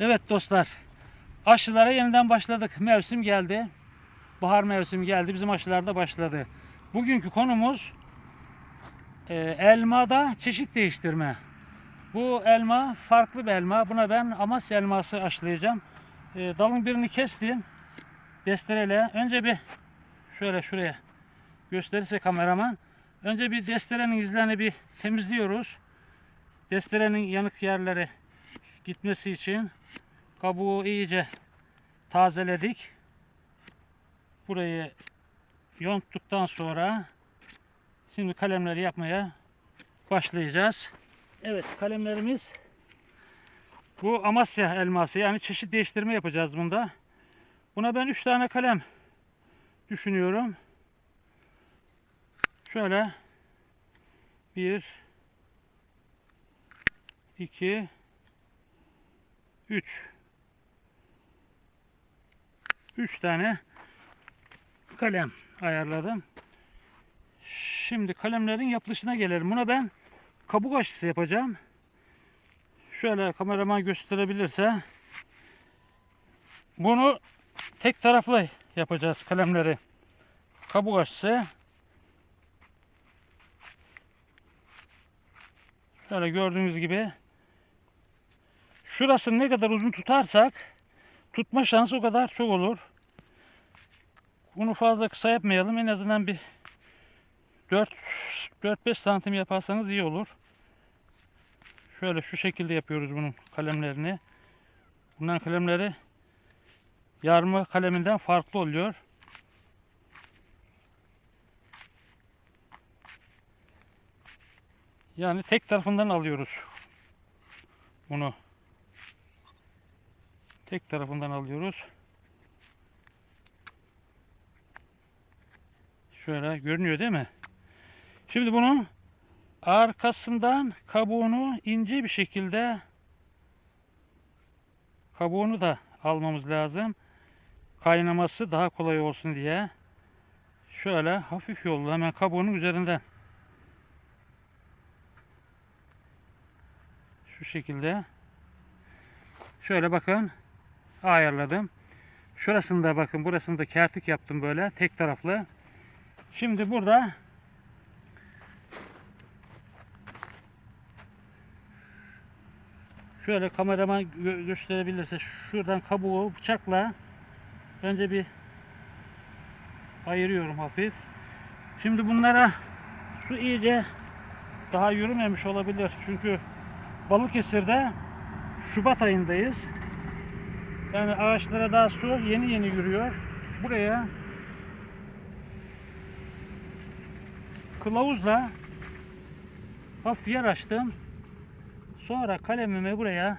Evet dostlar. Aşılara yeniden başladık. Mevsim geldi. Bahar mevsimi geldi. Bizim aşılar da başladı. Bugünkü konumuz e, elmada çeşit değiştirme. Bu elma farklı bir elma. Buna ben Amasya elması aşılayacağım. E, dalın birini kestim. Destereyle. Önce bir şöyle şuraya gösterirse kameraman. Önce bir desterenin izlerini bir temizliyoruz. Desterenin yanık yerleri gitmesi için kabuğu iyice tazeledik. Burayı yonttuktan sonra şimdi kalemleri yapmaya başlayacağız. Evet kalemlerimiz bu Amasya elması yani çeşit değiştirme yapacağız bunda. Buna ben 3 tane kalem düşünüyorum. Şöyle 1 2 3 3 tane kalem ayarladım. Şimdi kalemlerin yapılışına gelelim. Buna ben kabuk aşısı yapacağım. Şöyle kameraman gösterebilirse bunu tek taraflı yapacağız kalemleri. Kabuk aşısı. Şöyle gördüğünüz gibi şurasını ne kadar uzun tutarsak tutma şansı o kadar çok olur. Bunu fazla kısa yapmayalım. En azından bir 4 4-5 santim yaparsanız iyi olur. Şöyle şu şekilde yapıyoruz bunun kalemlerini. Bunların kalemleri yarma kaleminden farklı oluyor. Yani tek tarafından alıyoruz bunu. Tek tarafından alıyoruz. Şöyle görünüyor değil mi? Şimdi bunun arkasından kabuğunu ince bir şekilde kabuğunu da almamız lazım. Kaynaması daha kolay olsun diye. Şöyle hafif yolla hemen kabuğunun üzerinden. Şu şekilde. Şöyle bakın ayarladım. Şurasında bakın burasında kertik yaptım böyle tek taraflı. Şimdi burada şöyle kameraman gö- gösterebilirse şuradan kabuğu bıçakla önce bir ayırıyorum hafif. Şimdi bunlara su iyice daha yürümemiş olabilir. Çünkü Balıkesir'de Şubat ayındayız. Yani ağaçlara daha su yeni yeni yürüyor. Buraya kılavuzla hafif yer açtım. Sonra kalemimi buraya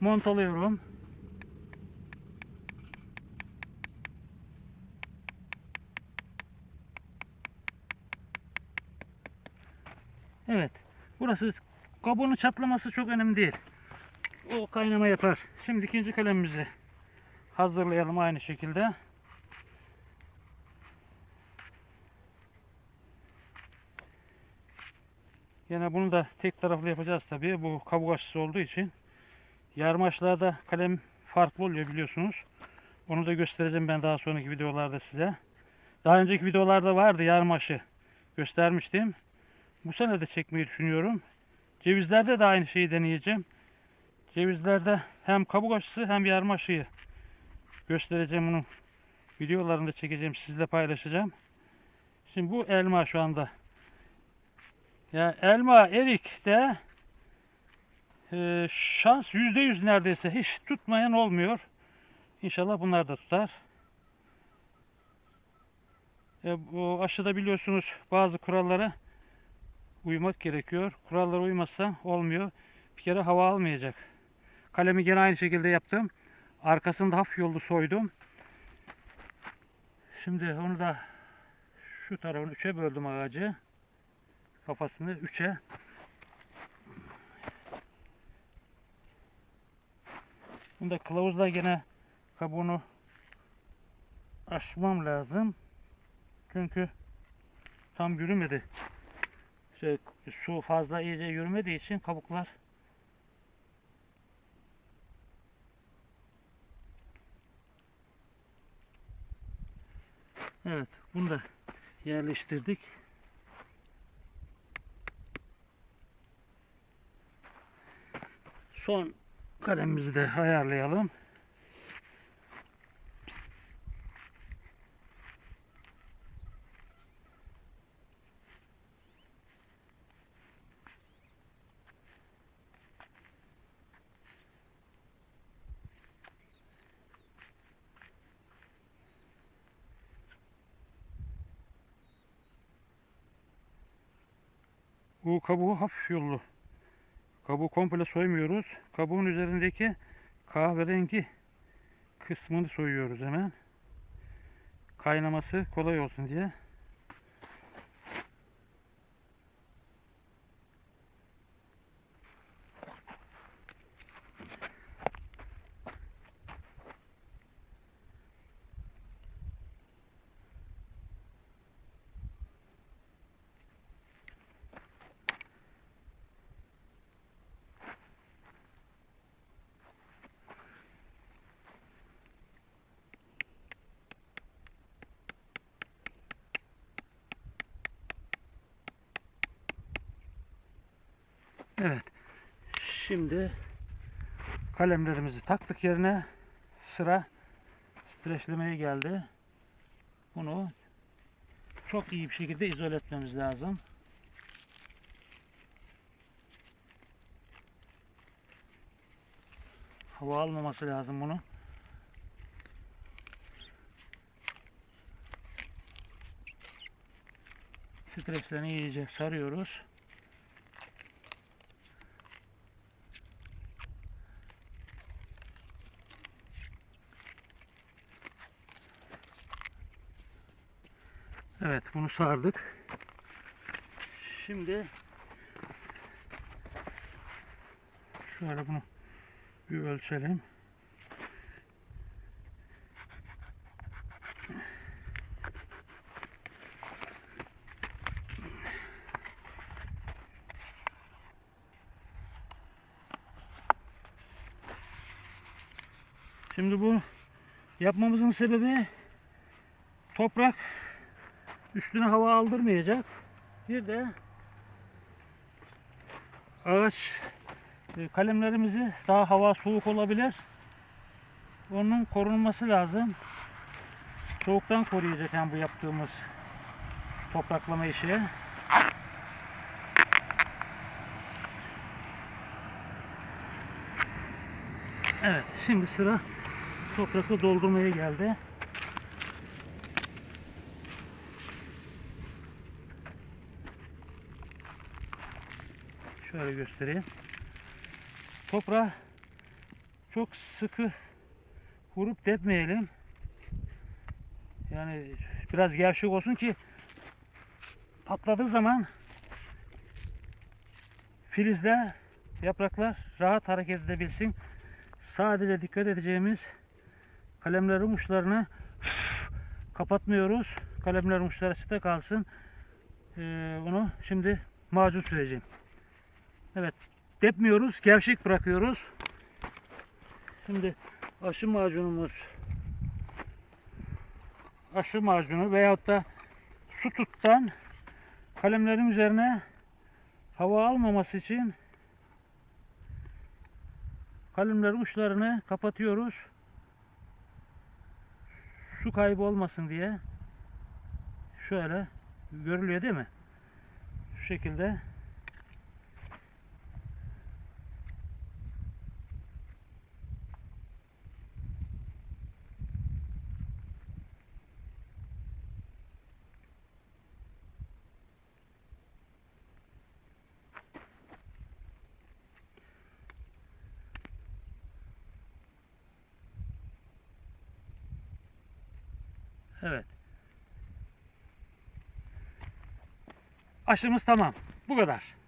montalıyorum. Evet. Burası kabuğunun çatlaması çok önemli değil. O kaynama yapar. Şimdi ikinci kalemimizi hazırlayalım aynı şekilde. Yine bunu da tek taraflı yapacağız tabii. Bu kabuk aşısı olduğu için. Yarmaçlarda kalem farklı oluyor biliyorsunuz. Onu da göstereceğim ben daha sonraki videolarda size. Daha önceki videolarda vardı yarmaşı göstermiştim. Bu sene de çekmeyi düşünüyorum. Cevizlerde de aynı şeyi deneyeceğim. Cevizlerde hem kabuk aşısı hem yarma aşıyı göstereceğim bunun videolarını da çekeceğim sizle paylaşacağım. Şimdi bu elma şu anda. Ya elma, erik de e, şans yüzde yüz neredeyse hiç tutmayan olmuyor. İnşallah bunlar da tutar. E, bu aşıda biliyorsunuz bazı kurallara uymak gerekiyor. Kurallara uymazsa olmuyor. Bir kere hava almayacak. Kalemi gene aynı şekilde yaptım. Arkasında hafif yolu soydum. Şimdi onu da şu tarafını üçe böldüm ağacı. Kafasını üçe. Bunu da kılavuzla gene kabuğunu açmam lazım. Çünkü tam yürümedi. Şey, su fazla iyice yürümediği için kabuklar Evet, bunu da yerleştirdik. Son kalemimizi de ayarlayalım. Bu kabuğu hafif yollu. Kabuğu komple soymuyoruz. Kabuğun üzerindeki kahverengi kısmını soyuyoruz hemen. Kaynaması kolay olsun diye. Evet. Şimdi kalemlerimizi taktık yerine. Sıra streçlemeye geldi. Bunu çok iyi bir şekilde izole etmemiz lazım. Hava almaması lazım bunu. Streçlerini iyice sarıyoruz. Evet bunu sardık. Şimdi şöyle bunu bir ölçelim. Şimdi bu yapmamızın sebebi toprak üstüne hava aldırmayacak. Bir de ağaç e, kalemlerimizi daha hava soğuk olabilir. Onun korunması lazım. Soğuktan koruyacak yani bu yaptığımız topraklama işi. Evet, şimdi sıra toprakı doldurmaya geldi. Şöyle göstereyim. Toprağı çok sıkı vurup depmeyelim. Yani biraz gevşek olsun ki patladığı zaman filizler, yapraklar rahat hareket edebilsin. Sadece dikkat edeceğimiz kalemlerin uçlarını kapatmıyoruz. Kalemlerin uçları açıkta kalsın. Ee, bunu şimdi macun süreceğim. Evet. Depmiyoruz. Gevşek bırakıyoruz. Şimdi aşı macunumuz aşı macunu veyahut da su tuttan kalemlerin üzerine hava almaması için kalemlerin uçlarını kapatıyoruz. Su kaybı olmasın diye. Şöyle görülüyor değil mi? Şu şekilde Evet. Aşımız tamam. Bu kadar.